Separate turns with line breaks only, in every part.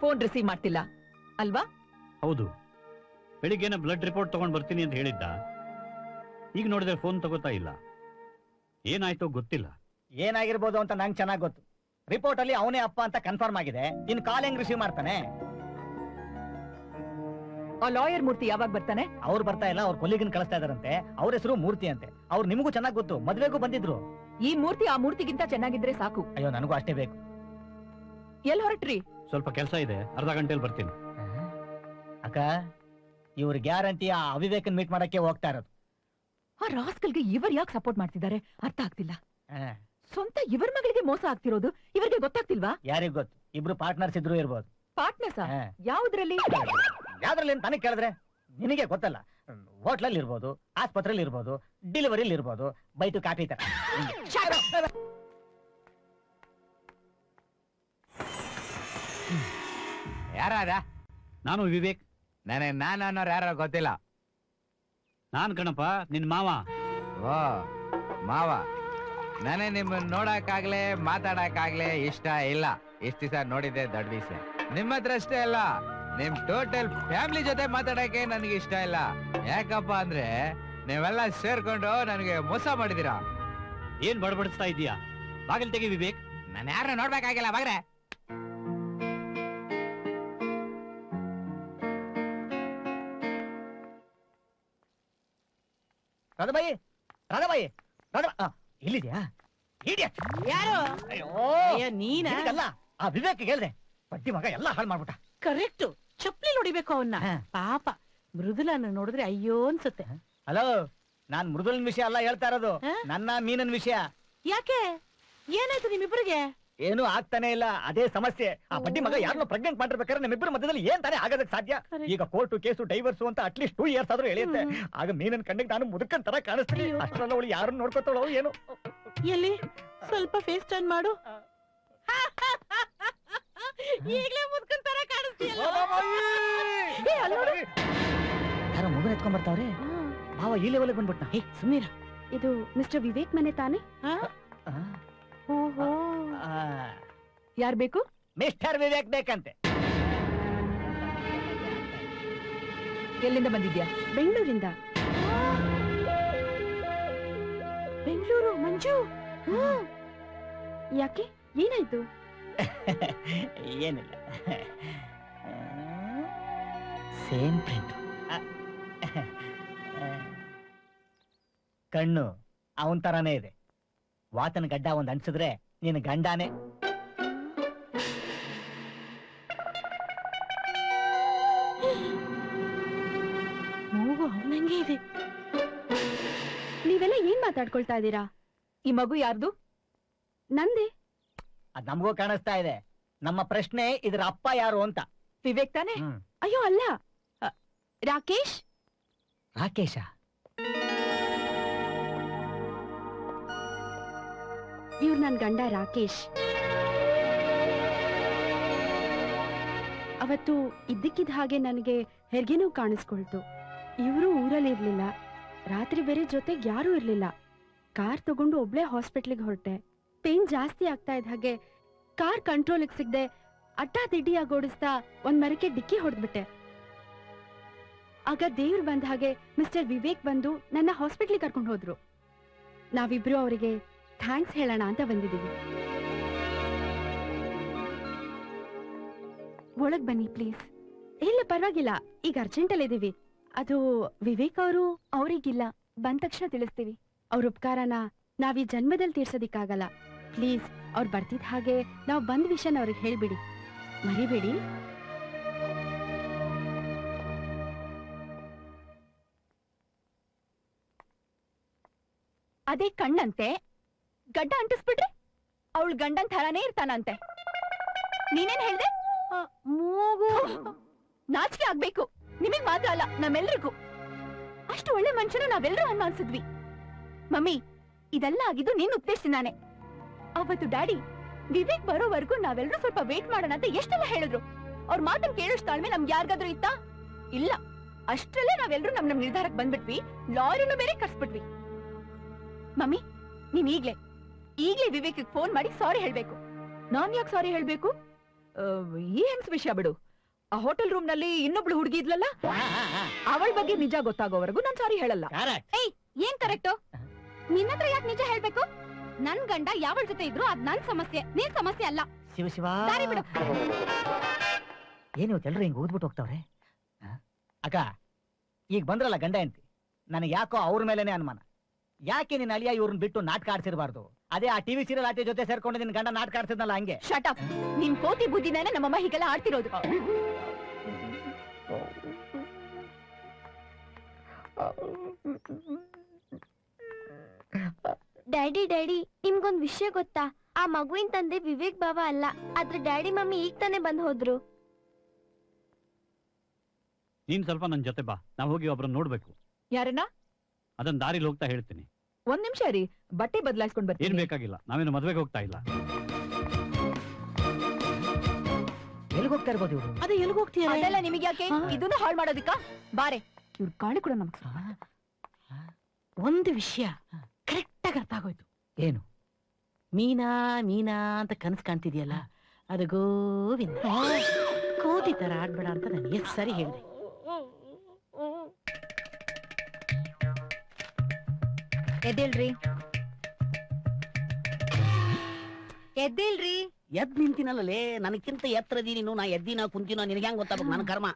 Phone receive ಮಾಡ್ತಿಲ್ಲ. ಅಲ್ವಾ?
ಹೌದು. ಬೆಳಿಗ್ಗೆ ಬ್ಲಡ್ ರಿಪೋರ್ಟ್ ತಗೊಂಡ್ ಬರ್ತೀನಿ ಅಂತ ಹೇಳಿದ್ದ. ಈಗ ನೋಡಿದ್ರೆ ಫೋನ್ ತಗೋತಾ ಇಲ್ಲ. ಏನಾಯ್ತೋ ಗೊತ್ತಿಲ್ಲ.
ಏನಾಗಿರ್ಬೋದು ಅಂತ ನಂಗೆ ಚೆನ್ನಾಗಿ ಗೊತ್ತು. ರಿಪೋರ್ಟ್ ಅಲ್ಲಿ ಅವನೇ ಅಪ್ಪ ಅಂತ ಕನ್ಫರ್ಮ್ ಆಗಿದೆ. ಇನ್ ಕಾಲ್ ಹೆಂಗ್ ರಿಸೀವ್ ಮಾಡ್ತಾನೆ?
ಆ ಲಾಯರ್ ಮೂರ್ತಿ ಯಾವಾಗ ಬರ್ತಾನೆ?
ಅವ್ರು ಬರ್ತಾ ಇಲ್ಲ ಅವ್ರ ಕೊಲ್ಲಿಗನ್ ಕಳಿಸ್ತಾ ಇದಾರಂತೆ. ಅವ್ರ ಹೆಸರು ಮೂರ್ತಿ ಅಂತೆ. ಅವ್ರು ನಿಮಗೂ ಚೆನ್ನಾಗಿ ಗೊತ್ತು. ಮದ್ವೆಗೂ ಬಂದಿದ್ರು.
ಈ ಮೂರ್ತಿ ಆ ಮೂರ್ತಿಗಿಂತ ಚೆನ್ನಾಗಿದ್ರೆ ಸಾಕು.
ಅಯ್ಯೋ ನನಗೂ ಅಷ್ಟೇ ಬೇಕು.
ಎಲ್ ಹೊರಟ್ರಿ?
ಸ್ವಲ್ಪ ಕೆಲಸ ಇದೆ. ಅರ್ಧ ಗಂಟೆಲಿ ಬರ್ತೀನಿ.
ಅಕ್ಕ ಇವ್ರ ಗ್ಯಾರಂಟಿ ಆ ಅವಿವೇಕನ್ ಮೀಟ್ ಮಾಡಕ್ಕೆ ಹೋಗ್ತಾ ಇರೋದು.
ಆ ರಾಸ್ಕಲ್ಗೆ ಇವರು ಯಾಕೆ ಸಪೋರ್ಟ್ ಮಾಡ್ತಿದ್ದಾರೆ? ಅರ್ಥ ಆಗ್ತಿಲ್ಲ. ಸ್ವಂತ ಇವರ ಮಗಳಿಗೆ ಮೋಸ ಆಗ್ತಿರೋದು? ಇವರಿಗೆ ಗೊತ್ತಾಗ್ತಿಲ್ವಾ?
ಯಾರಿಗ್ ಗೊತ್ತು? ಇಬ್ರು ಪಾರ್ಟ್ನರ್ಸ್ ಇದ್ರು ಇರ್ಬೋದು.
ಪಾರ್ಟ್ನರ್ಸ್
ಹಾ.
ಯಾವ್ದ್ರಲ್ಲಿ?
ಯಾವ್ದ್ರಲ್ಲಿ ಅಂತ ನನಗೆ ಕೇಳಿದ್ರೆ? ನಿನಗೆ ಗೊತ್ತಲ್ಲ. ಹೋಟ್ಲಲ್ಲಿ ಇರ್ಬೋದು ಆಸ್ಪತ್ರೆಯಲ್ಲಿ ಇರ್ಬೋದು ಡೆಲಿವರಿಲಿ ಇರ್ಬೋದು ಬೈಟು ಕಾಫಿ ತರ.
ಯಾರಾದ?
ನಾನು ವಿವೇಕ್.
ನನಗೆ ನಾನು ಅನ್ನೋರು ಯಾರು ಗೊತ್ತಿಲ್ಲ.
ನಾನ್ ಕಣಪ್ಪ ನಿನ್ ಮಾವ.
ಓ ಮಾವ. ನನಗೆ ನಿಮ್ಮನ್ನ ನೋಡಕ್ಕಾಗ್ಲೇ ಮಾತಾಡಕ್ಕಾಗ್ಲೇ ಇಷ್ಟ ಇಲ್ಲ. ಇಷ್ಟ ದಿವಸ ನೋಡಿದ್ದೆ ದೊಡ್ಡ ವಿಷಯ ನಿಮ್ಮ ಹತ್ರ ಅಷ್ಟೇ ಅಲ್ಲ ನಿಮ್ ಟೋಟಲ್ ಫ್ಯಾಮಿಲಿ ಜೊತೆ ಮಾತಾಡಕ್ಕೆ ನನಗೆ ಇಷ್ಟ ಇಲ್ಲ. ಯಾಕಪ್ಪ ಅಂದ್ರೆ ನೀವೆಲ್ಲ ಸೇರ್ಕೊಂಡು ನನಗೆ ಮೋಸ ಮಾಡಿದೀರಾ
ಏನ್ ಬಡಬಡಿಸ್ತಾ ಇದೀಯಾ ಬಾಗಿಲ್ ತೆಗಿ ವಿವೇಕ್.
ನಾನು ಯಾರನ್ನ ನೋಡ್ಬೇಕಾಗಿಲ್ಲ ಬಾಗ್ರೆ.
ರಾಧಾಬಾಯಿ ರಾಧಾಬಾಯಿ ರಾಧಾ ಆ, ಇಲ್ಲಿದ್ಯಾ ಇದ್ಯಾ
ಯಾರು?
ಅಯ್ಯೋ.
ನೀನ?
ಅಲ್ಲ ಆ ವಿವೇಕ್ ಹೇಳ್ದೆ. ಬಡ್ಡಿ ಮಗ ಎಲ್ಲ ಹಾಳು ಮಾಡ್ಬಿಟ್ಟ.
ಕರೆಕ್ಟ್. ಚಪ್ಪಲಿ ಹೊಡಿಬೇಕು ಅವನ್ನ.
ಹಾ.
ಪಾಪ. ಮೃದುಲನ ನೋಡಿದ್ರೆ ಅಯ್ಯೋ ಅನ್ಸುತ್ತೆ.
ಹಲೋ ನಾನ್ ಮೃದುಲನ್ ವಿಷಯ ಅಲ್ಲ ಹೇಳ್ತಾ ಇರೋದು.
ಹಾ?
ನನ್ನ ಮೀನನ್ ವಿಷಯ.
ಯಾಕೆ? ಏನಾಯ್ತು ನಿಮ್ಮಿಬ್ಬರಿಗೆ
ಏನು ಆಗ್ತಾನೆ ಇಲ್ಲ. ಅದೇ ಸಮಸ್ಯೆ. ಆ ಬಡ್ಡಿ ಮಗ ಯಾರನ್ನು ಪ್ರೆಗ್ನೆಂಟ್ ಮಾಡಿರ್ಬೇಕಾದ್ರೆ ನಮ್ಮಿಬ್ಬರ ಮಧ್ಯದಲ್ಲಿ ಏನ್ ತಾನೇ ಆಗೋದಕ್ಕೆ ಸಾಧ್ಯ? ಈಗ ಕೋರ್ಟ್ ಕೇಸು ಡೈವರ್ಸು ಅಂತ ಅಟ್ಲೀಸ್ಟ್ ಟೂ ಇಯರ್ಸ್ ಆದ್ರೂ ಎಳೆಯುತ್ತೆ. ಆಗ ಮೀನನ್ ಕಣ್ಣಿಗೆ ನಾನು ಮುದುಕನ್ ತರ ಕಾಣಿಸ್ತೀನಿ. ಅಷ್ಟರಲ್ಲ ಅವಳು ಯಾರನ್ನ ನೋಡ್ಕೊತಾಳೋ ಏನು.
ಎಲ್ಲಿ? ಸ್ವಲ್ಪ ಫೇಸ್ ಟರ್ನ್ ಮಾಡು. ಈಗ್ಲೇ ಮುದುಕನ್ ತರ ಕಾಣಿಸ್ತೀಯಲ್ಲ.
ಯಾರೋ ಮಗನ ಎತ್ಕೊಂಡ್ ಬರ್ತಾವ್ರೆ? ಬಾವ ಈ ಲೆವೆಲ್ ಬಂದ್ಬಿಟ್ನ?
ಹೇ ಸುಮೀರ
ಇದು ಮಿಸ್ಟರ್ ವಿವೇಕ್ ಮನೆ ತಾನೆ?
ಯಾರ್ ಬೇಕು?
ಮಿಸ್ಟರ್ ವಿವೇಕ್ ಬೇಕಂತೆ.
ಎಲ್ಲಿಂದ ಬಂದಿದ್ಯಾ?
ಬೆಂಗಳೂರಿಂದ.
ಬೆಂಗಳೂರು ಮಂಜು?
ಯಾಕೆ? ಏನಾಯ್ತು?
ಏನಿಲ್ಲ. Same print. ಕಣ್ಣು ಅವನ್ ತರಾನೇ ಇದೆ. ವಾತನ ಗಡ್ಡ ಒಂದ್ ಅನ್ಸಿದ್ರೆ ನಿನ್ ಗಂಡಾನೆ.
ಮೂಗು ಅವನಂಗೆ ಇದೆ.
ನೀವೆಲ್ಲ ಏನ್ ಮಾತಾಡ್ಕೊಳ್ತಾ ಇದ್ದೀರಾ?
ಈ ಮಗು ಯಾರ್ದು?
ನಂದೇ.
ಅದ್ ನಮಗೂ ಕಾಣಿಸ್ತಾ ಇದೆ. ನಮ್ಮ ಪ್ರಶ್ನೆ ಇದ್ರ ಅಪ್ಪ ಯಾರು ಅಂತ.
ವಿವೇಕ್ ತಾನೆ?
ಅಯ್ಯೋ ಅಲ್ಲ. ಅ, ರಾಕೇಶ್?
ರಾಕೇಶ.
ಇವ್ರು ನನ್ನ ಗಂಡ ರಾಕೇಶ್. ಅವತ್ತು ಇದ್ದಕ್ಕಿದ್ದ ಹಾಗೆ ನನಗೆ ಹೆರಿಗೆ ನೋವು ಕಾಣಿಸ್ಕೊಳ್ತು. ಇವರು ಊರಲ್ಲಿರ್ಲಿಲ್ಲ ರಾತ್ರಿ ಬೇರೆ ಜೊತೆಗೆ ಯಾರೂ ಇರ್ಲಿಲ್ಲ. ಕಾರ್ ತಗೊಂಡು ಒಬ್ಳೆ ಹಾಸ್ಪಿಟ್ಲಿಗೆ ಹೊರಟೆ. ಪೇನ್ ಜಾಸ್ತಿ ಆಗ್ತಾ ಇದ್ದ ಹಾಗೆ ಕಾರ್ ಕಂಟ್ರೋಲಿಗೆ ಸಿಗದೆ ಅಟ್ಟ ದಿಡ್ಡಿಯಾಗಿ ಓಡಿಸ್ತಾ ಒಂದ್ ಮರಕ್ಕೆ ಡಿಕ್ಕಿ ಹೊಡೆದ್ಬಿಟ್ಟೆ. ಆಗ ದೇವ್ರು ಬಂದ ಹಾಗೆ ಮಿಸ್ಟರ್ ವಿವೇಕ್ ಬಂದು ನನ್ನ ಹಾಸ್ಪಿಟ್ಲಿಗೆ ಕರ್ಕೊಂಡು ಹೋದ್ರು. ನಾವಿಬ್ರು ಅವರಿಗೆ ಥ್ಯಾಂಕ್ಸ್ ಹೇಳೋಣ ಅಂತ ಬಂದಿದ್ದೀವಿ. ಒಳಗ್ ಬನ್ನಿ ಪ್ಲೀಸ್. ಇಲ್ಲ, ಪರವಾಗಿಲ್ಲ. ಈಗ ಅರ್ಜೆಂಟಲ್ಲಿ ಇದೀವಿ. ಅದು ವಿವೇಕ್ ಅವರು ಅವ್ರಿಗಿಲ್ಲ. ಬಂದ ತಕ್ಷಣ ತಿಳಿಸ್ತೀವಿ. ಅವ್ರ ಉಪಕಾರನ ನಾವ್ ಈ ಜನ್ಮದಲ್ಲಿ ತೀರ್ಸೋದಿಕ್ಕಾಗಲ್ಲ. ಪ್ಲೀಸ್, ಅವ್ರು ಬರ್ತಿದ್ ಹಾಗೆ ನಾವು ಬಂದ ವಿಷಯನ ಅವ್ರಿಗೆ ಹೇಳ್ಬಿಡಿ. ಮರಿಬೇಡಿ.
ಅದೇ ಕಣ್ಣಂತೆ. ಗಡ್ಡ ಅಂಟಿಸ್ಬಿಟ್ರಿ ಅವಳು ಗಂಡನ್ ಥರಾನೇ ಇರ್ತಾನಂತೆ. ನೀನೇನ್ ಹೇಳ್ದೆ? ಮೂಗು. ನಾಚಿಕೆ ಆಗ್ಬೇಕು. ನಿಮಗ್ ಮಾತ್ರ ಅಲ್ಲ ನಮ್ಮೆಲ್ರಿಗೂ. ಅಷ್ಟು ಒಳ್ಳೆ ಮನುಷ್ಯನ ನಾವೆಲ್ಲರೂ ಅನ್ಮಾನ್ಸಿದ್ವಿ ಮಮ್ಮಿ ಇದೆಲ್ಲ ಆಗಿದ್ದು ನೀನ್ ಉಪದೇಶಿಸಿದಾನೆ ಅವತ್ತು ಡ್ಯಾಡಿ ವಿವೇಕ್ ಬರೋವರೆಗೂ ನಾವೆಲ್ಲರೂ ಸ್ವಲ್ಪ ವೇಟ್ ಮಾಡೋಣ ಅಂತ ಎಷ್ಟೆಲ್ಲ ಹೇಳಿದ್ರು. ಅವ್ರ ಮಾತನ್ನ ಕೇಳೋಷ್ಟು ತಾಳ್ಮೆ ನಮ್ಗೆ ಯಾರಿಗಾದ್ರೂ ಇತ್ತಾ? ಇಲ್ಲ. ಅಷ್ಟ್ರಲ್ಲೇ ನಾವೆಲ್ಲರೂ ನಮ್ ನಮ್ ನಿರ್ಧಾರಕ್ಕೆ ಬಂದ್ಬಿಟ್ವಿ. ಲಾರಿನೂ ಬೇರೆ ಕರ್ಸ್ಬಿಟ್ವಿ. ಮಮ್ಮಿ ನೀನ್ ಈಗ್ಲೇ. ಈಗ್ಲೇ ವಿವೇಕ್ ಫೋನ್ ಮಾಡಿ ಸಾರಿ ಹೇಳ್ಬೇಕು. ನಾನ್ ಯಾಕೆ ಸಾರಿ ಹೇಳ್ಬೇಕು? ಈ ಹೆಂಗ್ಸ್ ವಿಷಯ ಬಿಡು. ಆ ಹೋಟೆಲ್ ರೂಮ್ನಲ್ಲಿ ಇನ್ನೊಬ್ಳು ಹುಡುಗಿ ಇದ್ಲಲ್ಲ? ಅವಳ ಬಗ್ಗೆ ನಿಜ ಗೊತ್ತಾಗೋವರೆಗೂ ನಾನ್ ಸಾರಿ ಹೇಳಲ್ಲ.
ಕರೆಕ್ಟ್
ಏಯ್ ಏನ್ ಕರೆಕ್ಟ್? ನಿನ್ನ ಹತ್ರ ಯಾಕೆ ನಿಜ ಹೇಳ್ಬೇಕು? ನನ್ ಗಂಡ ಯಾವಳ ಜೊತೆ ಇದ್ರು ಅದ್ ನನ್ ಸಮಸ್ಯೆ ನೀನ್ ಸಮಸ್ಯೆ ಅಲ್ಲ.
ಶಿವ ಶಿವ.
ಸಾರಿ ಬಿಡು.
ಏನು ಎಲ್ರು ಹಿಂಗ್ ಊದ್ಬಿಟ್ಟು ಹೋಗ್ತಾವ್ರೆ? ಅಕ್ಕ ಈಗ ಬಂದ್ರಲ್ಲ ಗಂಡ ಎಂತಿ ನನಗೆ ಯಾಕೋ ಅವ್ರ ಮೇಲೇನೆ ಅನುಮಾನ. ಯಾಕೆ ನಿನ್ನ ಅಳಿಯ ಇವ್ರನ್ನ ಬಿಟ್ಟು ನಾಟಕ ಆಡ್ಸಿರ್ಬಾರ್ದು? ಅದೇ ಆ ಟಿವಿ ಸೀರಿಯಲ್ ಆಟ ಜೊತೆ ಸೇರ್ಕೊಂಡು ನಿನ್ ಗಂಡ ನಾಟಕ ಆಡ್ಸಿದ್ನಲ್ಲ ಹಂಗೆ.
ಶಟ್ ಅಪ್ ನಿನ್ ಕೋತಿ ಬುದ್ಧಿನೇ ನಮ್ಮಮ್ಮ ಹೀಗೆಲ್ಲ ಆಡ್ತಿರೋದು.
ಡ್ಯಾಡಿ ಡ್ಯಾಡಿ ನಿಮ್ಗೊಂದ್ ವಿಷಯ ಗೊತ್ತಾ? ಆ ಮಗುವಿನ ತಂದೆ ವಿವೇಕ್ ಬಾಬಾ ಅಲ್ಲ ಆದ್ರೆ ಡ್ಯಾಡಿ ಮಮ್ಮಿ ಈಗ ತಾನೇ ಬಂದ್ ಹೋದ್ರು.
ನೀನ್ ಸ್ವಲ್ಪ ನನ್ ಜೊತೆ ಬಾ ನಾವ್ ಹೋಗಿ ಒಬ್ರನ್ನ ನೋಡ್ಬೇಕು.
ಯಾರನ್ನ?
ಅದನ್ನ ದಾರಿಲಿ ಹೋಗ್ತಾ ಹೇಳ್ತೀನಿ.
ಒಂದ್ ನಿಮಿಷ ರೀ ಬಟ್ಟೆ ಬದಲಾಯಿಸ್ಕೊಂಡ್
ಏನ್
ಬರ್ತೀನಿ
ಬೇಕಾಗಿಲ್ಲ ನಾವೇನು ಮದ್ವೆಗೆ ಹೋಗ್ತಾ ಇಲ್ಲ.
ಎಲ್ಲಿಗೆ ಹೋಗ್ತಾ ಇರ್ಬೋದು ಇವ್ರು?
ಅದೇ ಎಲ್ಗ್ ಹೋಗ್ತೀಯ?
ಅದೆಲ್ಲ ನಿಮಗೆ ಯಾಕೆ? ಇದನ್ನ ಹಾಳು ಮಾಡೋದಿಕ್ಕ? ಬಾರೆ ಇವ್ರ ಕಾಣಿ ಕೂಡ ನಮಗ್
ಒಂದು ವಿಷಯ ಕರೆಕ್ಟ್ ಆಗಿ ಅರ್ಥ ಆಗೋಯ್ತು.
ಏನು?
ಮೀನಾ ಮೀನಾ ಅಂತ ಕನಸು ಕಾಣ್ತಿದ್ಯಲ್ಲ ಅದು ಗೋವಿಂದ. ಕೋತಿ ತರ ಆಡ್ಬೇಡ ಅಂತ ನಾನು ಎಷ್ಟು ಸರಿ ಹೇಳಿದೆ.
ಎದ್ದೇಳ್ರಿ. ಎದ್ದೇಳ್ರಿ.
ಎದ್ ನಿಂತಿನಲ್ಲೇ ನನಕ್ಕಿಂತ ಎತ್ತರದಿ ನೀನು ನಾ ಎದ್ದಿನ ಕುಂತಿನ ನಿನಗೆ ಹೆಂಗ್ ಗೊತ್ತಾಗಬೇಕು ನನ್ನ ಕರ್ಮ?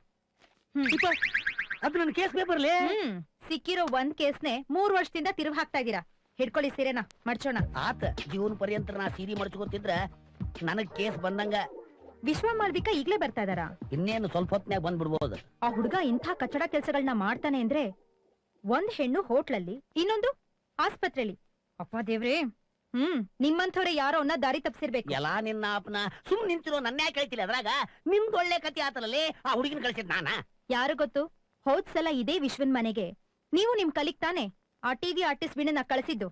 ಇಪ್ಪ, ಅದು ನನ್ನ ಕೇಸ್ ಪೇಪರ್ಲೇ?
ಹ್ಮ್. ಸಿಕ್ಕಿರೋ ಒಂದ್ ಕೇಸ್ನೆ ಮೂರ್ ವರ್ಷದಿಂದ ತಿರುವ್ ಹಾಕ್ತಾ ಇದೀರಾ ಹಿಡ್ಕೊಳ್ಳಿ ಸೀರೆನ ಮಡ್ಚೋಣ.
ಆತ ಜೀವನ ಪರ್ಯಂತ ನಾ ಸೀರಿ ಮಡ್ಚ್ಕೊತಿದ್ರ ನನಗ್ ಕೇಸ್ ಬಂದಂಗ.
ವಿಶ್ವ ಮಾಳ್ವಿಕ ಈಗ್ಲೇ ಬರ್ತಾ ಇದಾರ
ಇನ್ನೇನು ಸ್ವಲ್ಪ ಹೊತ್ನ್ಯಾಗ ಬಂದ್ಬಿಡ್ಬೋದು.
ಆ ಹುಡುಗ ಇಂಥ ಕಚ್ಚಡ ಕೆಲ್ಸಗಳನ್ನ ಮಾಡ್ತಾನೆ ಅಂದ್ರೆ ಒಂದ್ ಹೆಣ್ಣು ಹೋಟ್ಲಲ್ಲಿ ಇನ್ನೊಂದು ಆಸ್ಪತ್ರೆಲಿ. ಅಪ್ಪ ದೇವ್ರಿ ಹ್ಮ್ ನಿಮ್ಮಂಥವ್ರೆ ಯಾರೋ ಅನ್ನ ದಾರಿ ತಪ್ಸಿರ್ಬೇಕು.
ಎಲ್ಲಾ ನಿನ್ನ ಅಪ್ಪನ ಸುಮ್ ನಿಂತಿರೋ ನನ್ನ ಯಾಕೆ ಹೇಳ್ತಿಲ್ಲ ಅದ್ರಾಗ? ನಿಮ್ದು ಒಳ್ಳೆ ಕತೆ ಆತಲೇ ಆ ಹುಡುಗಿನ ಕಳ್ಸಿದ್ ನಾನ?
ಯಾರು ಗೊತ್ತು? ಹೋದ್ ಸಲ ಇದೇ ವಿಶ್ವನ್ ಮನೆಗೆ. ನೀವು ನಿಮ್ ಕಲಿಗ್ ತಾನೆ? ಆ ಟಿವಿ ಆರ್ಟಿಸ್ಟ್ ಬಿಡನ್ನ ಕಳಿಸಿದ್ದು.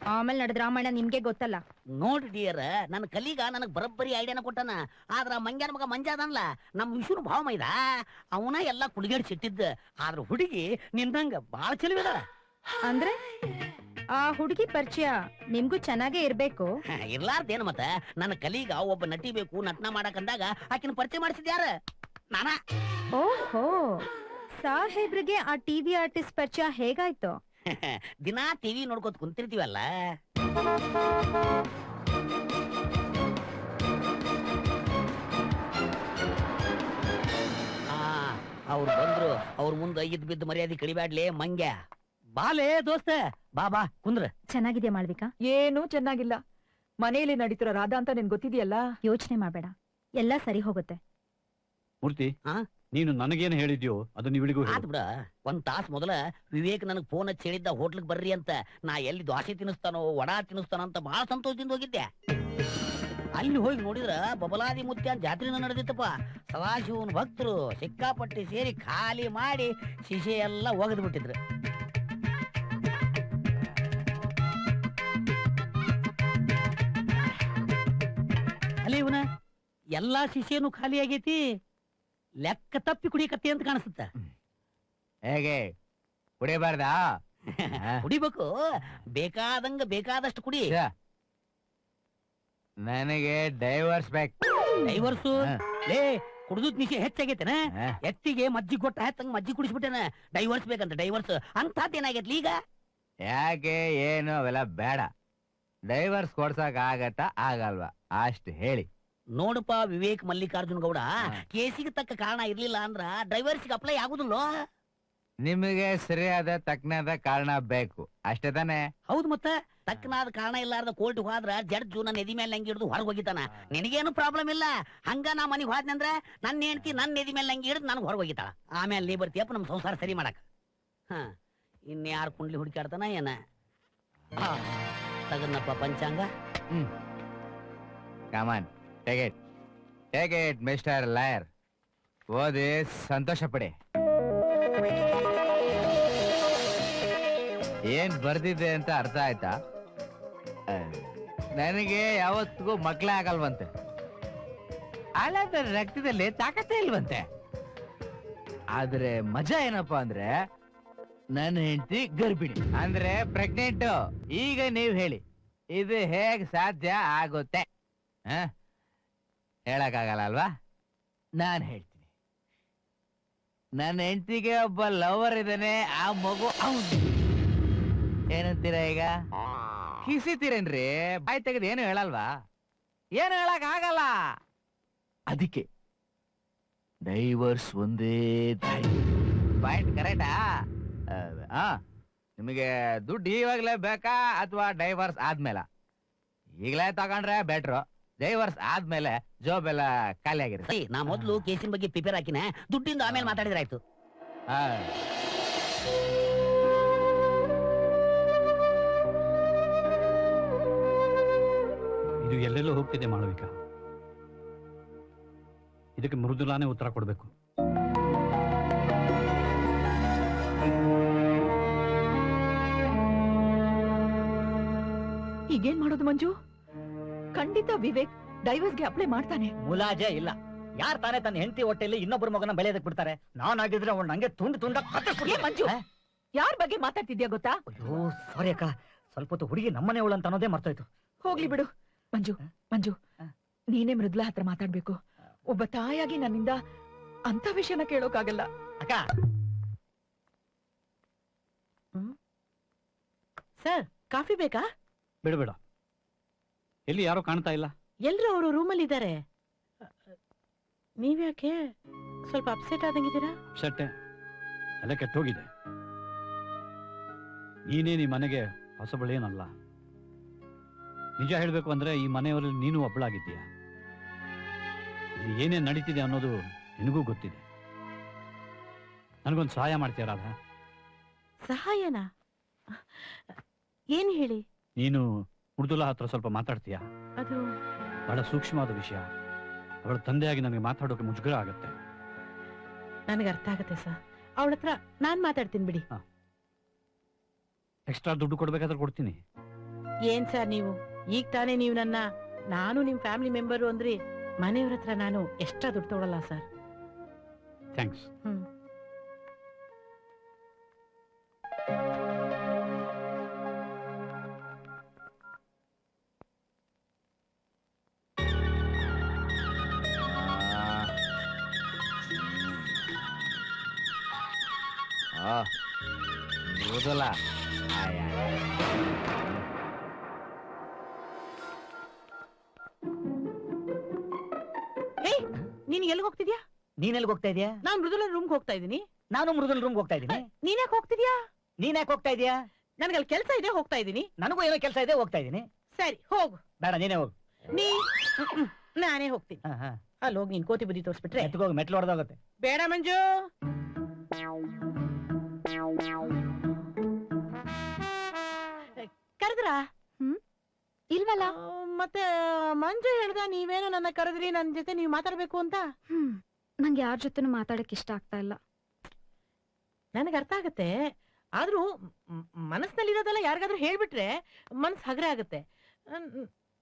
ಆಮೇಲೆ ನಡೆದ ರಾಮಾಯಣ ನಿಮ್ಗೆ ಗೊತ್ತಲ್ಲ.
ನೋಡ್ ಡಿಯರ್ ನನ್ನ ಕಲೀಗ ನನಗ್ ಬರಬ್ಬರಿ ಐಡಿಯಾನ ಕೊಟ್ಟನ. ಆದ್ರ ಮಂಜಾನ ಮಂಗ್ಯಾನ ಮಗ ಮಂಜಾದನ್ಲ ನಮ್ ವಿಷ್ಣು ಭಾವ ಮೈದ ಅವನ ಎಲ್ಲಾ ಕುಡಿಗೇಡ್ ಸಿಟ್ಟಿದ್ದ. ಆದ್ರ ಹುಡುಗಿ ನಿನ್ನಂಗ ಬಾಳ ಚೆಲುವಿದ
ಅಂದ್ರೆ ಆ ಹುಡುಗಿ ಪರಿಚಯ ನಿಮ್ಗೂ ಚೆನ್ನಾಗೇ ಇರ್ಬೇಕು.
ಇರ್ಲಾರ್ದೇನು ಮತ್ತ? ನನ್ನ ಕಲೀಗ ಒಬ್ಬ ನಟಿ ಬೇಕು ನಟನ ಮಾಡಕಂದಾಗ ಆಕಿನ ಪರಿಚಯ ಮಾಡಿಸಿದ್ಯಾರ ನಾನ?
ಓಹೋ ಸಾಹೇಬ್ರಿಗೆ ಆ ಟಿವಿ ಆರ್ಟಿಸ್ಟ್ ಪರಿಚಯ ಹೇಗಾಯ್ತು?
ದಿನಾ ಟಿವಿ ನೋಡ್ಕೊತ ಕುಂತಿರ್ತೀವಲ್ಲ? ಆ ಅವ್ರು ಬಂದ್ರು ಅವ್ರ ಮುಂದೆ ಇದ್ ಬಿದ್ದ ಮರ್ಯಾದೆ ಕಡಿಬ್ಯಾಡ್ಲೆ ಮಂಗ್ಯ. ಬಾಲೇ ದೋಸ್ತೆ. ಬಾ ಬಾ ಕುಂದ್ರ.
ಚೆನ್ನಾಗಿದೆ ಮಾಳ್ವಿಕಾ? ಏನು ಚೆನ್ನಾಗಿಲ್ಲ. ಮನೆಯಲ್ಲಿ ನಡೀತಿರೋ ರಾಧಾ ಅಂತ ನಿನ್ ಗೊತ್ತಿದೆಯಲ್ಲ? ಯೋಚನೆ ಮಾಡಬೇಡ. ಎಲ್ಲ ಸರಿ ಹೋಗುತ್ತೆ.
ಮೂರ್ತಿ
ಆ?
ನೀನು ನನಗೇನು ಹೇಳಿದ್ಯೋ ಅದು ಇವಳಿಗೂ
ಆತ್
ಹೇಳು
ಬಿಡ. ಒಂದ್ ತಾಸ್ ಮೊದಲ ವಿವೇಕ್ ನನಗ್ ಫೋನ್ ಹಚ್ಚಿ ಹೇಳಿದ್ದ ಹೋಟ್ಲಿಗೆ ಬರ್ರಿ ಅಂತ. ನಾ ಎಲ್ಲಿ ದ್ವಾಸೆ ತಿನ್ನಿಸ್ತಾನೋ ವಡಾ ತಿನ್ನಿಸ್ತಾನೋ ಅಂತ ಬಹಳ ಸಂತೋಷದಿಂದ ಹೋಗಿದ್ದೆ. ಅಲ್ಲಿ ಹೋಗಿ ನೋಡಿದ್ರ ಬಬಲಾದಿ ಮುತ್ಯ ಜಾತ್ರೆನ ನಡೆದಿತ್ತಪ್ಪ. ಸದಾಶಿವನ್ ಭಕ್ತರು ಸಿಕ್ಕಾಪಟ್ಟಿ ಸೇರಿ ಖಾಲಿ ಮಾಡಿ ಶಿಶೆ ಎಲ್ಲ ಒಗೆದು ಬಿಟ್ಟಿದ್ರು ಎಲ್ಲಾ ಶಿಷ್ಯನು ಖಾಲಿ ಆಗೈತಿ. ಲೆಕ್ಕ ತಪ್ಪಿ ಕುಡಿಯಕತ್ತಿ ಅಂತ ಕಾಣಿಸುತ್ತ.
ಹೇಗೆ? ಕುಡಿಯಬಾರ್ದ?
ಕುಡಿಬೇಕು. ಬೇಕಾದಂಗ ಬೇಕಾದಷ್ಟು ಕುಡಿ.
ನನಗೆ ಡೈವರ್ಸ್ ಬೇಕು.
ಡೈವರ್ಸು?
ಏ
ಲೇ ಕುಡಿದ್ ನಿಶೆ ಹೆಚ್ಚಾಗೈತೆನ? ಎತ್ತಿಗೆ ಮಜ್ಜಿ ಕೊಟ್ಟ ಹೆತ್ತಂಗ ಮಜ್ಜಿ ಕುಡಿಸ್ಬಿಟ್ಟೆನ? ಡೈವರ್ಸ್ ಬೇಕಂತ ಡೈವರ್ಸ್. ಅಂತದ್ ಏನಾಗೈತಿ ಈಗ
ಯಾಕೆ ಏನು ಅವೆಲ್ಲ ಬೇಡ. ಡೈವರ್ಸ್ ಕೊಡ್ಸಕ್ ಆಗತ್ತ ಆಗಲ್ವಾ? ಅಷ್ಟು ಹೇಳಿ.
ನೋಡಪ್ಪ ವಿವೇಕ್ ಮಲ್ಲಿಕಾರ್ಜುನ್ ಗೌಡ. ಕೇಸಿಗೆ ತಕ್ಕ ಕಾರಣ ಇರ್ಲಿಲ್ಲ ಅಂದ್ರ ಡೈವರ್ಸ್ಗೆ ಅಪ್ಲೈ ಆಗುದಿಲ್ಲ?
ನಿಮಗೆ ಸರಿಯಾದ ತಕ್ಕನಾದ ಕಾರಣ ಬೇಕು. ಅಷ್ಟೇ ತಾನೆ?
ಹೌದು ಮತ್ತೆ. ತಕ್ಕನಾದ ಕಾರಣ ಇಲ್ಲಾರ್ದ ಕೋರ್ಟ್ ಹೋದ್ರ ಜಡ್ಜು ನನ್ನ ಎದಿ ಮೇಲೆ ನಂಗೆ ಹಿಡಿದು ಹೊರಗೆ ಹೋಗಿತಾನ ನಿನಗೇನು ಪ್ರಾಬ್ಲಮ್ ಇಲ್ಲ? ಹಂಗ ನಾ ಮನೆಗೆ ಹೋದ್ನಂದ್ರ ನನ್ನ ಹೆಂಡತಿ ನನ್ನ ಎದಿ ಮೇಲೆ ನಂಗೆ ಹಿಡಿದು ನನಗೆ ಹೊರಗೆ ಹೋಗಿತಾಳ ಆಮೇಲೆ ನೀ ಬರ್ತೀಯಪ್ಪ ನಮ್ಮ ಸಂಸಾರ ಸರಿ ಮಾಡಕ್. ಹಾ. ಇನ್ಯಾರು ಕುಂಡ್ಲಿ ಹುಡುಕಾಡ್ತಾನ ಏನ? ತಗನ್ನಪ್ಪ ಪಂಚಾಂಗ.
Come on take it take it mister lawyer ಓದಿ, ಸಂತೋಷ ಪಡಿ. ಏನ್ ಬರ್ದಿದೆ ಅಂತ ಅರ್ಥ ಆಯ್ತಾ? ನನಗೆ ಯಾವತ್ತಿಗೂ ಮಕ್ಳೇ ಆಗಲ್ವಂತೆ. ಅಲ್ಲದ ರಕ್ತದಲ್ಲಿ ತಾಕತ್ತೇ ಇಲ್ವಂತೆ. ಆದ್ರೆ ಮಜಾ ಏನಪ್ಪಾ ಅಂದ್ರೆ, ನನ್ನ ಹೆಂಡತಿ ಗರ್ಭಿಣಿ. ಅಂದ್ರೆ ಪ್ರೆಗ್ನೆಂಟ್ ಈಗ ನೀವ್ ಹೇಳಿ, ಇದು ಹೇಗ್ ಸಾಧ್ಯ ಆಗುತ್ತೆ? ಆ? ಹೇಳಕ್ಕಾಗಲ್ಲ ಅಲ್ವಾ? ನಾನ್ ಹೇಳ್ತೀನಿ. ನನ್ನ ಹೆಂಡತಿಗೆ ಒಬ್ಬ ಲವರ್ ಇದ್ದಾನೆ, ಆ ಮಗು ಅವ್ನು ಏನಂತೀರ ಈಗ? ಕಿಸಿತೀರೇನ್ರಿ? ಬಾಯ್ ತೆಗೆದು ಏನು ಹೇಳಲ್ವಾ? ಏನು ಹೇಳಕ್ ಆಗಲ್ಲ ಅದಕ್ಕೆ ಡೈವರ್ಸ್ ಒಂದೇ ದಾರಿ. ಪಾಯಿಂಟ್ ಕರೆಕ್ಟಾ ಆ? ನಿಮಗೆ ದುಡ್ಡು ಇವಾಗಲೇ ಬೇಕಾ ಅಥವಾ ಡೈವರ್ಸ್ ಆದ್ಮೇಲೆ? ಈಗಲೇ ತಗೊಂಡ್ರೆ ಬೆಟ್ರು ಡೈವರ್ಸ್ ಆದ್ಮೇಲೆ ಜಾಬ್ ಎಲ್ಲ ಖಾಲಿ ಆಗಿರುತ್ತೆ.
ಸರಿ ನಾ ಮೊದ್ಲು ಕೇಸಿನ ಬಗ್ಗೆ ಪ್ರಿಪೇರ್ ಹಾಕಿನ ದುಡ್ಡಿಂದ ಆಮೇಲೆ ಮಾತಾಡಿದ್ರೆ ಆಯ್ತು
ಆ.
ಇದು ಎಲ್ಲೆಲ್ಲೂ ಹೋಗ್ತಿದೆ ಮಾಳವಿಕ. ಇದಕ್ಕೆ ಮೃದುಲಾನೇ ಉತ್ತರ ಕೊಡಬೇಕು.
ಈಗೇನ್ ಮಾಡೋದು ಮಂಜು? ಖಂಡಿತ ವಿವೇಕ್ ಡೈವರ್ಸ್ಗೆ ಅಪ್ಲೈ ಮಾಡ್ತಾನೆ.
ಮುಲಾಜೆ ಇಲ್ಲ. ಯಾರ್ ತಾನೇ ತನ್ನ ಹೆಂಡತಿ ಹೊಟ್ಟೆಯಲ್ಲಿ ಇನ್ನೊಬ್ಬರ ಮಗನ ಬೆಳೆಯದಕ್ ಬಿಡ್ತಾರೆ? ನಾನಾಗಿದ್ರೆ ಅವ್ನ ನಂಗೆ ತುಂಡು ತುಂಡ
ಮಂಜು ಯಾರ್ ಬಗ್ಗೆ ಮಾತಾಡ್ತಿದ್ಯಾ ಗೊತ್ತಾ?
ಅಯ್ಯೋ ಸಾರಿ ಅಕ್ಕ. ಸ್ವಲ್ಪ ಹೊತ್ತು ಹುಡುಗಿ ನಮ್ಮನೆ ಅಂತ ಅನ್ನೋದೇ ಮರ್ತೋಯ್ತು.
ಹೋಗ್ಲಿ ಬಿಡು. ಮಂಜು ಮಂಜು ನೀನೇ ಮೃದುಲ ಹತ್ರ ಮಾತಾಡ್ಬೇಕು. ಒಬ್ಬ ತಾಯಾಗಿ ನನ್ನಿಂದ ಅಂತ ವಿಷಯನ ಕೇಳೋಕಾಗಲ್ಲ.
ಅಕ್ಕ.
ಸರ್ ಕಾಫಿ ಬೇಕಾ?
ಬಿಡು ಬಿಡು. ಎಲ್ಲಿ ಯಾರೋ ಕಾಣ್ತಾ ಇಲ್ಲ?
ಎಲ್ರು ಅವರು ರೂಮಲ್ಲಿ ಇದ್ದಾರೆ ನೀವ್ಯಾಕೆ? ಸ್ವಲ್ಪ ಅಪ್ಸೆಟ್ ಆದಂಗಿದ್ದೀರಾ?
ಸೆಟ್ಟೆ. ಎಲ್ಲ ಕೆಟ್ಟೋಗಿದೆ. ನೀನೇ ಈ ಮನೆಗೆ ಹೊಸಬಳೇನಲ್ಲ. ನಿಜ ಹೇಳ್ಬೇಕು ಅಂದ್ರೆ ಈ ಮನೆಯವರಲ್ಲಿ ನೀನು ಒಬ್ಬಳಾಗಿದ್ದೀಯ ಇಲ್ಲಿ ಏನೇನ್ ನಡೀತಿದೆ ಅನ್ನೋದು ನಿನಗೂ ಗೊತ್ತಿದೆ. ನನಗೊಂದು ಸಹಾಯ ಮಾಡ್ತೀಯ ರಾಧಾ?
ಸಹಾಯನಾ? ಏನ್ ಹೇಳಿ?
ನೀನು ಹುಡ್ದುಲ ಹತ್ರ ಸ್ವಲ್ಪ ಮಾತಾಡ್ತೀಯಾ?
ಅದು
ಬಹಳ ಸೂಕ್ಷ್ಮವಾದ ವಿಷಯ. ಅವಳ ತಂದೆಯಾಗಿ ನನಗೆ ಮಾತಾಡೋಕೆ ಮುಜುಗರ ಆಗುತ್ತೆ.
ನನಗೆ ಅರ್ಥ ಆಗುತ್ತೆ ಸರ್. ಅವಳ ಹತ್ರ ನಾನ್ ಮಾತಾಡ್ತೀನಿ ಬಿಡಿ.
ಎಕ್ಸ್ಟ್ರಾ ದುಡ್ಡು ಕೊಡ್ಬೇಕಾದ್ರೆ ಕೊಡ್ತೀನಿ.
ಏನ್ ಸರ್ ನೀವು? ಈಗ ತಾನೇ ನೀವು ನನ್ನ ನಾನು ನಿಮ್ಮ ಫ್ಯಾಮಿಲಿ ಮೆಂಬರು ಅಂದ್ರಿ ಮನೆಯವ್ರ ಹತ್ರ ನಾನು ಎಕ್ಸ್ಟ್ರಾ ದುಡ್ಡು ತಗೊಳಲ್ಲ ಸರ್.
ಥ್ಯಾಂಕ್ಸ್.
ಹ್ಮ್.
ಆಯ್.
ನೀನ್ ಎಲ್ಲಿಗೆ ಹೋಗ್ತಿದ್ಯಾ?
ನೀನ್ ಎಲ್ಗ್ ಹೋಗ್ತಾ ಇದೀಯಾ?
ನಾನ್ ಮೃದುಲ ರೂಮ್ ಹೋಗ್ತಾ ಇದೀನಿ
ನಾನು ಮೃದುಲ್ ರೂಮ್ಗೆ ಹೋಗ್ತಾ ಇದೀನಿ
ನೀನ್ ಯಾಕೆ ಹೋಗ್ತಿದ್ಯಾ?
ನೀನ್ ಯಾಕೆ ಹೋಗ್ತಾ ಇದೀಯಾ?
ನನ್ಗೆ ಅಲ್ಲಿ ಕೆಲಸ ಇದೆ ಹೋಗ್ತಾ ಇದೀನಿ
ನನಗೂ ಏನೋ ಕೆಲಸ ಇದೆ ಹೋಗ್ತಾ ಇದೀನಿ
ಸರಿ ಹೋಗು.
ಬೇಡ ನೀನೇ ಹೋಗು.
ನೀ ನಾನೇ ಹೋಗ್ತೀನಿ.
ಹಾ, ಹಾ.
ಅಲ್ಲಿ ಹೋಗಿ ನೀನ್ ಕೋತಿ ಬುದ್ಧಿ ತೋರಿಸ್ಬಿಟ್ರೆ.
ಎತ್ಕೋಗಿ ಮೆಟ್ಲು ಹೊಡೆದೋಗುತ್ತೆ.
ಬೇಡ ಮಂಜು. ಕರೆದ್ರಾ
ಇಲ್ವಲ್ಲ?
ಮತ್ತೆ ಮಂಜು ಹೇಳ್ದ ನೀವೇನೋ ನನ್ನ ಕರೆದ್ರಿ ನನ್ನ ಜೊತೆ ನೀವು ಮಾತಾಡ್ಬೇಕು ಅಂತ?
ಹ್ಮ್. ನಂಗೆ ಯಾರ ಜೊತೆನೂ ಮಾತಾಡಕ್ ಇಷ್ಟ ಆಗ್ತಾ ಇಲ್ಲ.
ನನಗೆ ಅರ್ಥ ಆಗತ್ತೆ. ಆದ್ರೂ ಮನಸ್ಸಿನಲ್ಲಿರೋದೆಲ್ಲ ಯಾರಿಗಾದ್ರೂ ಹೇಳ್ಬಿಟ್ರೆ ಮನ್ಸ್ ಹಗರೆ ಆಗತ್ತೆ.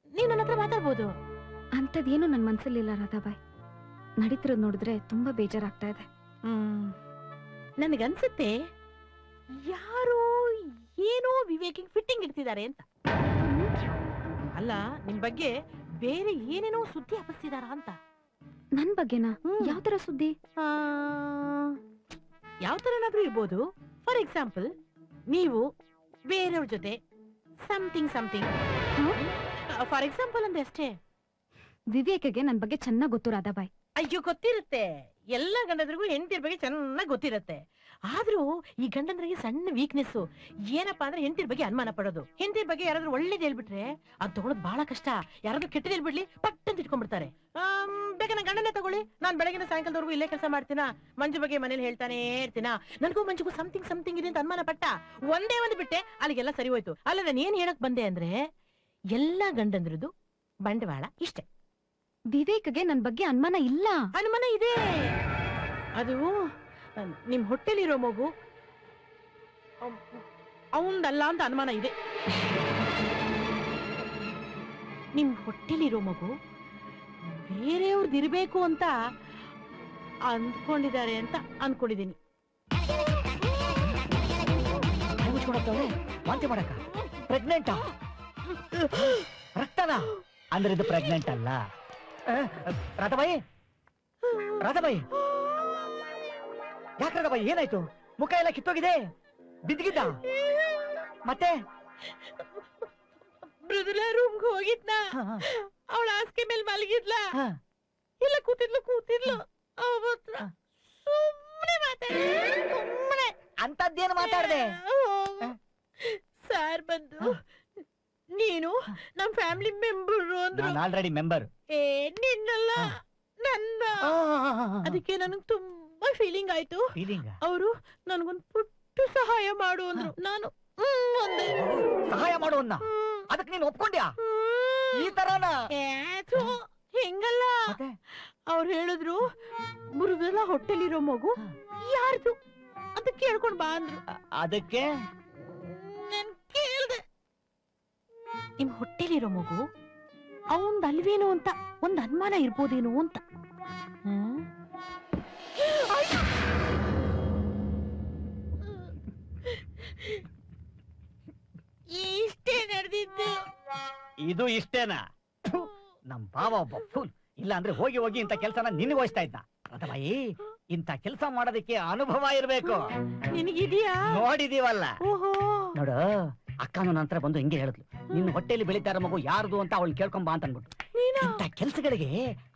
ನೀವ್ ನನ್ನ ಹತ್ರ ಮಾತಾಡ್ಬೋದು.
ಅಂತದೇನು ನನ್ ಮನ್ಸಲ್ಲಿಲ್ಲ ರಾಧಾಬಾಯ್. ನಡೀತಿರೋದ್ ನೋಡಿದ್ರೆ ತುಂಬಾ ಬೇಜಾರಾಗ್ತಾ ಇದೆ.
ಹ್ಮ್. ನನಗನ್ಸುತ್ತೆ. ಯಾರೋ ಏನೋ ಫಿಟ್ಟಿಂಗ್ ಇಡ್ತಿದ್ದಾರೆ ಅಂತ. ಅಲ್ಲ ನಿಮ್ ಬಗ್ಗೆ ಬೇರೆ ಏನೇನೋ ಸುದ್ದಿ ಹಬ್ಬಿಸ್ತಿದಾರ ಅಂತ.
ನನ್ ಬಗ್ಗೆನಾ. ಯಾವ ತರ ಸುದ್ದಿ?
ಯಾವ ತರನಾದ್ರೂ ಇರ್ಬೋದು. ಫಾರ್ ಎಕ್ಸಾಂಪಲ್ ನೀವು ಬೇರೆಯವ್ರ ಜೊತೆ ಸಮಥಿಂಗ್ ಸಮಥಿಂಗ್ ಫಾರ್ ಎಕ್ಸಾಂಪಲ್ ಅಂದ್ರೆ ಅಷ್ಟೇ.
ವಿವೇಕ್ಗೆ ನನ್ ಬಗ್ಗೆ ಚೆನ್ನಾಗ್ ಗೊತ್ತು ರಾಧಾಬಾಯ್.
ಅಯ್ಯೋ ಗೊತ್ತಿರುತ್ತೆ. ಎಲ್ಲ ಗಂಡದ್ರಿಗೂ ಹೆಂಡತಿರ್ ಬಗ್ಗೆ ಚೆನ್ನಾಗ್ ಗೊತ್ತಿರುತ್ತೆ. ಆದ್ರೂ ಈ ಗಂಡಂದ್ರಿಗೆ ಸಣ್ಣ ವೀಕ್ನೆಸ್ ಏನಪ್ಪಾ ಅಂದ್ರೆ ಹೆಂಡತಿ ಬಗ್ಗೆ ಅನುಮಾನ ಪಡೋದು. ಹೆಂಡತಿ ಬಗ್ಗೆ ಯಾರಾದ್ರೂ ಒಳ್ಳೇದು ಹೇಳ್ಬಿಟ್ರೆ ಅದ್ ತಗೊಳೋದು ಬಹಳ ಕಷ್ಟ. ಯಾರಾದ್ರೂ ಕೆಟ್ಟದ ಹೇಳ್ಬಿಡ್ಲಿ ಪಟ್ಟಂತ ಇಟ್ಕೊಂಡ್ಬಿಡ್ತಾರೆ. ಬೇಕಾ ನನ್ನ ಗಂಡನೇ ತಗೊಳ್ಳಿ. ನಾನ್ ಬೆಳಗಿನ ಸಾಯಂಕಾಲದವರೆಗೂ ಇಲ್ಲೇ ಕೆಲಸ ಮಾಡ್ತೀನ? ಮಂಜು ಬಗ್ಗೆ ಮನೇಲಿ ಹೇಳ್ತಾನೆ ಇರ್ತೀನ? ನನಗೂ ಮಂಜುಗೂ ಸಮಥಿಂಗ್ ಸಮಥಿಂಗ್ ಇದೆ ಅಂತ ಅನುಮಾನ ಪಟ್ಟ. ಒಂದೇ ಒಂದು ಬಿಟ್ಟೆ ಅಲ್ಲಿಗೆಲ್ಲ ಸರಿ ಹೋಯ್ತು. ಅಲ್ಲ ನಾನು ಏನ್ ಹೇಳಕ್ ಬಂದೆ ಅಂದ್ರೆ ಎಲ್ಲಾ ಗಂಡಂದ್ರದ್ದು ಬಂಡವಾಳ ಇಷ್ಟೇ.
ವಿವೇಕ್ಗೆ ನನ್ ಬಗ್ಗೆ ಅನುಮಾನ ಇಲ್ಲ.
ಅನುಮಾನ ಇದೆ. ಅದು ನಿಮ್ ಹೊಟ್ಟೆಲಿರೋ ಮಗು ಅವಂದಲ್ಲ ಅಂತ ಅನುಮಾನ ಇದೆ. ನಿಮ್ ಹೊಟ್ಟೆಲಿರೋ ಮಗು ಬೇರೆಯವ್ರದ್ದಿರ್ಬೇಕು ಅಂತ ಅಂದ್ಕೊಂಡಿದ್ದಾರೆ ಅಂತ
ಅನ್ಕೊಂಡಿದ್ದೀನಿ. ವಾಂತಿ ಮಾಡಕ ಪ್ರೆಗ್ನೆಂಟಾ ರಕ್ತನ? ಅಂದ್ರೆ ಇದು ಪ್ರೆಗ್ನೆಂಟ್ ಅಲ್ಲ. ರಾಧಾಬಾಯಿ ರಾಧಾಬಾಯಿ ಯಾಕೆ ರಾಧಾಬಾಯಿ ಏನಾಯ್ತು? ಮುಖ ಎಲ್ಲ ಕಿತ್ತೋಗಿದೆ? ಬಿದ್ದಿಗಿದ್ದ? ಮತ್ತೆ?
ಮೃದುಲಾ ರೂಮ್ಗೆ ಹೋಗಿದ್ನ. ಅವಳ ಹಾಸಿಗೆ ಮೇಲೆ ಮಲಗಿದ್ಲ. ಇಲ್ಲ ಕೂತಿದ್ಲು ಕೂತಿದ್ಲು. ಅವತ್ರ. ಸುಮ್ಮನೆ ಮಾತಾಡಿ ಸುಮ್ಮನೆ
ಅಂತದ್ದೇನು ಮಾತಾಡ್ದೆ?
ಸಾರ್ ಬಂದು ನೀನು ನಮ್ ಫ್ಯಾಮಿಲಿ ಮೆಂಬರ್ ಅಂದ್ರು.
ನಾನು ಆಲ್ರೆಡಿ ಮೆಂಬರ್
ಏ ನಿನ್ನಲ್ಲ ನನ್ನ ಅದಕ್ಕೆ ನನಗ್ ತುಂಬಾ ಫೀಲಿಂಗ್ ಆಯ್ತು.
ಫೀಲಿಂಗ್
ಅವರು ನನ್ಗೊಂದ್ ಪುಟ್ಟು ಸಹಾಯ ಮಾಡು ಅಂದ್ರು. ನಾನು ಹ್ಮ್ ಅಂದೆ.
ಸಹಾಯ ಮಾಡುವನ್ನ
ಹ್ಮ್.
ಅದಕ್ಕೆ ನೀನು ಒಪ್ಕೊಂಡ್ಯಾ? ಈ. ತರನ?
ಏ, ಥು, ಹೆಂಗಲ್ಲ?
ಮತ್ತೆ?
ಅವ್ರು ಹೇಳಿದ್ರು ಮೃದುಲ ಹೊಟ್ಟೆಲಿರೋ ಮಗು ಯಾರ್ದು? ಅಂತ ಕೇಳ್ಕೊಂಡ್ ಬಾ ಅಂದ್ರು.
ಅ- ಅದಕ್ಕೆ?
ನಾನ್ ಕೇಳ್ದೆ. ನಿಮ್ ಹೊಟ್ಟೆಲಿರೋ ಮಗು ಅವಂದ್ ಅಲ್ವೇನೋ ಅಂತ ಒಂದ್ ಅನುಮಾನ ಇರ್ಬೋದೇನೋ ಅಂತ. ಹ್ಮ್? ಇಷ್ಟೇ ನಡೆದಿದ್ದು.
ಇದು ಇಷ್ಟೇನಾ? ನಮ್ಮ ನಮ್ ಬಾವ ಒಬ್ಬ ಫುಲ್ ಇಲ್ಲ ಅಂದ್ರೆ ಹೋಗಿ ಹೋಗಿ ಇಂತ ಕೆಲಸನ ನಿನ್ಗೆ ವಹಿಸ್ತಾ ಇದ್ದ ರಾಧಾಬಾಯಿ ಇಂತ ಕೆಲಸ ಮಾಡೋದಕ್ಕೆ ಅನುಭವ ಇರ್ಬೇಕು.
ನಿನಗಿದೀಯಾ?
ನೋಡಿದೀವಲ್ಲ.
ಓಹೋ.
ನೋಡು ಅಕ್ಕನ ನಂತರ ಬಂದು ಹಿಂಗೆ ಹೇಳಿದ್ಲು. ನಿನ್ನ ಹೊಟ್ಟೆಯಲ್ಲಿ ಬೆಳೀತಾರ ಮಗು ಯಾರ್ದು ಅಂತ ಅವಳು ಕೇಳ್ಕೊಂಬ ಅಂತ ಅನ್ಬಿಟ್ಟು ಇಂಥ ಕೆಲ್ಸಗಳಿಗೆ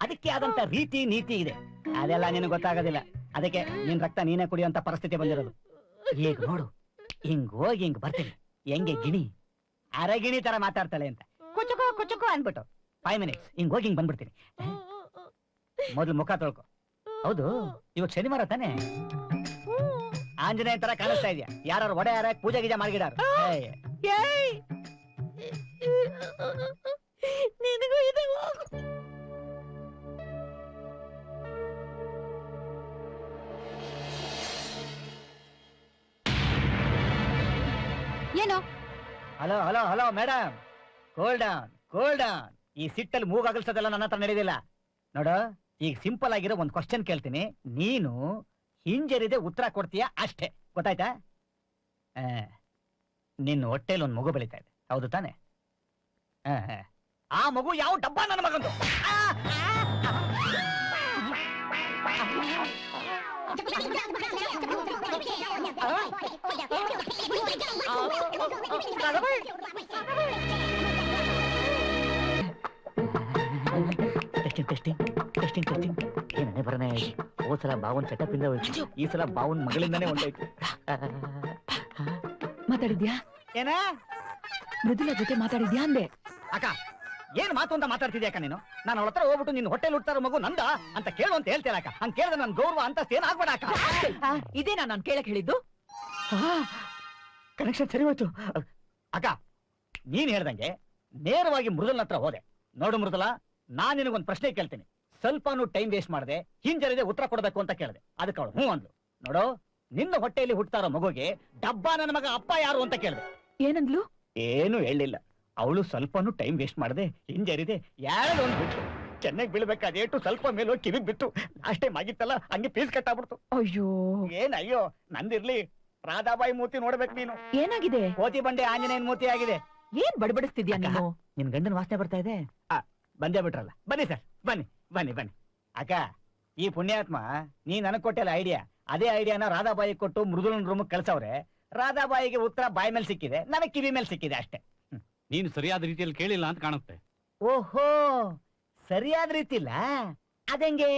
ಅದಕ್ಕೆ ಆದಂತ ರೀತಿ ನೀತಿ ಇದೆ. ಅದೆಲ್ಲ ನಿನಗೆ ಗೊತ್ತಾಗೋದಿಲ್ಲ. ಅದಕ್ಕೆ ನಿನ್ ರಕ್ತ ನೀನೇ ಕುಡಿಯುವಂತ ಪರಿಸ್ಥಿತಿ ಬಂದಿರೋದು. ಈಗ ನೋಡು ಹಿಂಗ್ ಹೋಗಿ ಹಿಂಗ್ ಬರ್ತೀನಿ. ಹೆಂಗೆ ಗಿಣಿ? ಅರಗಿಣಿ ತರ ಮಾತಾಡ್ತಾಳೆ ಅಂತ. ಕುಚುಕೋ ಕುಚುಕೋ ಅನ್ಬಿಟ್ಟು ಫೈವ್ ಮಿನಿಟ್ಸ್ ಹಿಂಗ್ ಹೋಗಿ ಹಿಂಗ್ ಬಂದ್ಬಿಡ್ತೀನಿ. ಮೊದ್ಲು ಮುಖ ತೊಳ್ಕೊ. ಹೌದು ಇವತ್ತು ಶನಿವಾರ ತಾನೆ? ಆಂಜನೇಯ ತರ ಕಾಣಿಸ್ತಾ ಇದೆಯಾ? ಯಾರು ಒಡೆ ಯಾರ ಪೂಜೆ ಗೀಜೆ ಮಾಡ್ಗಿಡಾರು!
ನಿನಗೂ ಇದೆ ಹೋಗು.
ಏನು
hello hello hello madam cool down cool down ಈ ಸಿಟ್ಟಲ್ಲಿ ಮೂಗಾಗಲ್ಸೋದೆಲ್ಲ ನನ್ನ ಹತ್ರ ನಡೆಯೋದಿಲ್ಲ ನೋಡು ಈಗ ಸಿಂಪಲ್ ಆಗಿರೋ ಒಂದು ಕ್ವಶನ್ ಕೇಳ್ತೀನಿ ನೀನು ಹಿಂಜರಿದೆ ಉತ್ತರ ಕೊಡ್ತೀಯಾ ಅಷ್ಟೇ ಗೊತ್ತಾಯ್ತಾ ಆ, ನಿನ್ನ ಹೊಟ್ಟೆಲಿ ಒಂದು ಮಗು ಬೆಳೀತಾ ಇದೆ. ಹೌದು ತಾನೆ? ಆ, ಮಗು ಯಾವ ಡಬ್ಬ ನನ್ನ ಮಗಂದು? ಟೆಸ್ಟಿಂಗ್ ಟೆಸ್ಟಿಂಗ್ ಟೆಸ್ಟಿಂಗ್ ಟೆಸ್ಟಿಂಗ್ ಏನೇ ಬರನೇ ಹೋದ್ ಸಲ ಬಾವನ್ ಸೆಟಪ್ ಇಂದ ಹೋಯ್ತು ಈ ಸಲ ಬಾವನ್ ಮಗಳಿಂದಾನೇ ಹೊಂಟೋಯ್ತು
ಮಾತಾಡಿದ್ಯಾ?
ಏನ?
ಮೃದುಲ ಜೊತೆ ಮಾತಾಡಿದ್ಯಾ ಅಂದೆ.
ಅಕ್ಕ ಏನ್ ಮಾತು ಅಂತ ಮಾತಾಡ್ತಿದ್ಯಾ ಅಕ್ಕ ನೀನು? ನಾನು ಅವಳ ಹತ್ರ ಹೋಗ್ಬಿಟ್ಟು ನಿನ್ನ ಹೊಟ್ಟೆಲ್ ಹುಡ್ತಾರ ಮಗು ನಂದ ಅಂತ ಕೇಳು ಅಂತ ಹೇಳ್ತೇನೆ ಅಕ್ಕ. ಹಂಗ ಕೇಳಿದ್ರೆ ನನ್ ಗೌರವ ಅಂತ ಏನ್ ಆಗ್ಬೇಡ ಅಕ್ಕ.
ಇದೇನಾ ನಾನು ಕೇಳಕ್ ಹೇಳಿದ್ದು?
ಕನೆಕ್ಷನ್ ಸರಿ ಹೋಯ್ತು. ಅಕ್ಕ ನೀನ್ ಹೇಳ್ದಂಗೆ ನೇರವಾಗಿ ಮೃದುಲ್ ಹತ್ರ ಹೋದೆ. ನೋಡು ಮೃದುಲ ನಾನ್ ನಿನಗೊಂದು ಪ್ರಶ್ನೆ ಕೇಳ್ತೀನಿ. ಸ್ವಲ್ಪನೂ ಟೈಮ್ ವೇಸ್ಟ್ ಮಾಡದೆ ಹಿಂಜರಿದೆ ಉತ್ತರ ಕೊಡಬೇಕು ಅಂತ ಕೇಳಿದೆ. ಅದಕ್ಕೆ ಅವಳು ಹ್ಞೂ ಅಂದ್ಲು. ನೋಡು. ನಿನ್ನ ಹೊಟ್ಟೆಯಲ್ಲಿ ಹುಟ್ತಾರ ಮಗುಗೆ ಡಬ್ಬ ನನ್ನ ಮಗ ಅಪ್ಪ ಯಾರು ಅಂತ ಕೇಳಿದೆ.
ಏನಂದ್ಲು?
ಏನು ಹೇಳಿಲ್ಲ. ಅವಳು ಸ್ವಲ್ಪನೂ ಟೈಮ್ ವೇಸ್ಟ್ ಮಾಡದೆ ಹಿಂಜರಿದೆ ಯಾರು ಒಂದು ಬಿಟ್ಟು ಚೆನ್ನಾಗಿ ಬೀಳ್ಬೇಕಾದೇಟು ಸ್ವಲ್ಪ ಮೇಲೆ ಹೋಗಿ ಕಿವಿಗ್ ಬಿತ್ತು. ಲಾಸ್ಟ್ ಟೈಮ್ ಆಗಿತ್ತಲ್ಲ ಹಂಗೆ ಪೀಸ್ ಕಟ್ಟಾಗ್ಬಿಡ್ತು.
ಅಯ್ಯೋ.
ಏನ್ ಅಯ್ಯೋ ನಂದಿರ್ಲಿ. ರಾಧಾಬಾಯಿ ಮೂತಿ ನೋಡ್ಬೇಕು ನೀನು.
ಏನಾಗಿದೆ?
ಕೋತಿ ಬಂಡೆ ಆಂಜನೇಯನ್ ಮೂತಿ ಆಗಿದೆ.
ಏನ್ ಬಡಬಡಿಸ್ತಿದ್ಯಾ ನೀನು?
ನಿನ್ ಗಂಡನ ವಾಸನೆ ಬರ್ತಾ ಇದೆ? ಆ ಬಂದೇ ಬಿಟ್ರಲ್ಲ. ಬನ್ನಿ ಸರ್ ಬನ್ನಿ ಬನ್ನಿ ಬನ್ನಿ. ಅಕ್ಕ ಈ ಪುಣ್ಯಾತ್ಮ ನೀ ನನಗ್ ಕೊಟ್ಟಲ್ಲ ಐಡಿಯಾ ಅದೇ ಐಡಿಯಾನ ರಾಧಾಬಾಯಿ ಕೊಟ್ಟು ಮೃದುಲನ್ ರೂಮ್ ಕಳ್ಸವ್ರೆ. ರಾಧಾಬಾಯಿಗೆ ಉತ್ತರ ಬಾಯಿ ಮೇಲೆ ಸಿಕ್ಕಿದೆ ನನಗೆ ಕಿವಿ ಮೇಲೆ ಸಿಕ್ಕಿದೆ ಅಷ್ಟೇ.
ನೀನು ಸರಿಯಾದ ರೀತಿಯಲ್ಲಿ ಕೇಳಿಲ್ಲ ಅಂತ ಕಾಣುತ್ತೆ.
ಓಹೋ ಸರಿಯಾದ ರೀತಿ ಇಲ್ಲ ಅದಂಗೆ?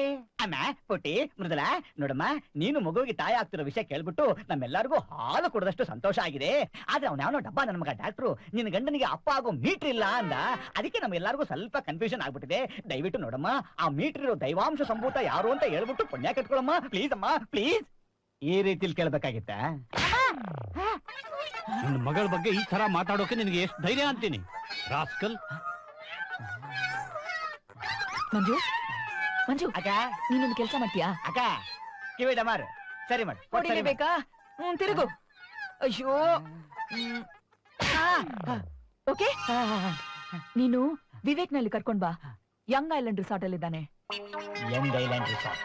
ಅಮ್ಮ ಪುಟ್ಟಿ ಮೃದುಲ ನೋಡಮ್ಮ ನೀನು ಮಗುವಿಗೆ ತಾಯಿ ಆಗ್ತಿರೋ ವಿಷಯ ಕೇಳ್ಬಿಟ್ಟು ನಮ್ಮೆಲ್ಲರಿಗೂ ಹಾಲು ಕೊಡದಷ್ಟು ಸಂತೋಷ ಆಗಿದೆ. ಆದ್ರೆ ಅವ್ನ ಯಾವನೋ ಡಬ್ಬ ನನ್ನ ಮಗ ಡಾಕ್ಟ್ರು ನಿನ್ನ ಗಂಡನಿಗೆ ಅಪ್ಪ ಆಗೋ ಮೀಟರ್ ಇಲ್ಲ ಅಂದ. ಅದಕ್ಕೆ ನಮ್ಗೆಲ್ಲರಿಗೂ ಸ್ವಲ್ಪ ಕನ್ಫ್ಯೂಷನ್ ಆಗ್ಬಿಟ್ಟಿದೆ. ದಯವಿಟ್ಟು ನೋಡಮ್ಮ ಆ ಮೀಟರ್ ಇರೋ ದೈವಾಂಶ ಸಂಭೂತ ಯಾರು ಅಂತ ಹೇಳ್ಬಿಟ್ಟು ಪುಣ್ಯ ಕಟ್ಕೊಳಮ್ಮ. ಪ್ಲೀಸ್ ಅಮ್ಮ ಪ್ಲೀಸ್ ಈ ರೀತಿಲಿ ಕೇಳ್ಬೇಕಾಗಿತ್ತ?
ನಿನ್ನ ಮಗಳ ಬಗ್ಗೆ ಈ ತರ ಮಾತಾಡೋಕೆ ನಿನಗೆ ಎಷ್ಟು ಧೈರ್ಯ ಅಂತೀನಿ. ರಾಸ್ಕಲ್.
ಮಂಜು ಮಂಜು
ಅಕ್ಕ
ನೀನೊಂದು ಕೆಲಸ ಮಾಡ್ತೀಯಾ?
ಅಕ್ಕ ಕಿವಿ ಡಮಾರ್ ಸರಿ ಮಾಡಿ ಸರಿ ಮಾಡು.
ಬೇಕಾ ಹ್ಮ್ ತಿರುಗು. ಅಯ್ಯೋ. ಹ್ಮ್. ಓಕೆ? ನೀನು ವಿವೇಕ್ನಲ್ಲಿ ಕರ್ಕೊಂಡ್ ಬಾ. ಯಂಗ್ ಐಲ್ಯಾಂಡ್ ರಿಸಾರ್ಟ್ ಅಲ್ಲಿ ಇದ್ದಾನೆ
ಯಂಗ್ ಐಲ್ಯಾಂಡ್ ರಿಸಾರ್ಟ್.